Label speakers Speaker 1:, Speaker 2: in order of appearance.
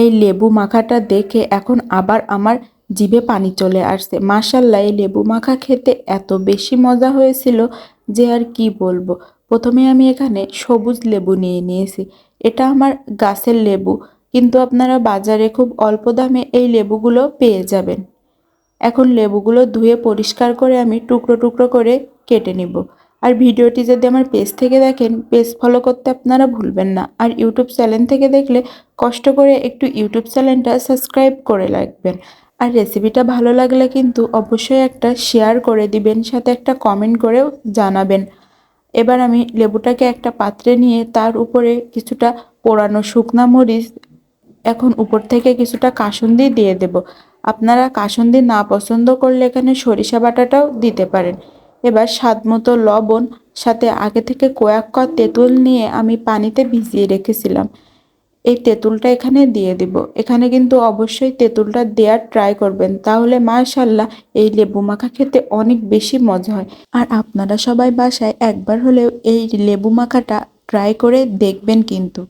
Speaker 1: এই লেবু মাখাটা দেখে এখন আবার আমার জিভে পানি চলে আসছে। মাশাল্লাহ এই লেবু মাখা খেতে এত বেশি মজা হয়েছিল যে আর কি বলব। প্রথমে আমি এখানে সবুজ লেবু নিয়ে নিয়েছি। এটা আমার গাছের লেবু, কিন্তু আপনারা বাজারে খুব অল্প দামে এই লেবুগুলো পেয়ে যাবেন। এখন লেবুগুলো ধুয়ে পরিষ্কার করে আমি টুকরো টুকরো করে কেটে নিব। আর ভিডিওটি যদি আমার পেজ থেকে দেখেন, পেজ ফলো করতে আপনারা ভুলবেন না। আর ইউটিউব চ্যানেল থেকে দেখলে কষ্ট করে একটু ইউটিউব চ্যানেলটা সাবস্ক্রাইব করে রাখবেন। আর রেসিপিটা ভালো লাগলে কিন্তু অবশ্যই একটা শেয়ার করে দিবেন, সাথে একটা কমেন্ট করেও জানাবেন। এবার আমি লেবুটাকে একটা পাত্রে নিয়ে তার উপরে কিছুটা পোড়ানো শুকনা মরিচ, এখন উপর থেকে কিছুটা কাসুন্দি দিয়ে দেব। আপনারা কাসুন্দি না পছন্দ করলে এখানে সরিষা বাটাটাও দিতে পারেন। এবার স্বাদ মতো লবণ, সাথে আগে থেকে কয়েক তেঁতুল নিয়ে আমি পানিতে ভিজিয়ে রেখেছিলাম। এই তেঁতুলটা এখানে দিয়ে দিব। এখানে কিন্তু অবশ্যই তেঁতুলটা দেওয়ার ট্রাই করবেন। তাহলে মাশাল্লাহ এই লেবু মাখা খেতে অনেক বেশি মজা হয়। আর আপনারা সবাই বাসায় একবার হলেও এই লেবু মাখাটা ট্রাই করে দেখবেন কিন্তু।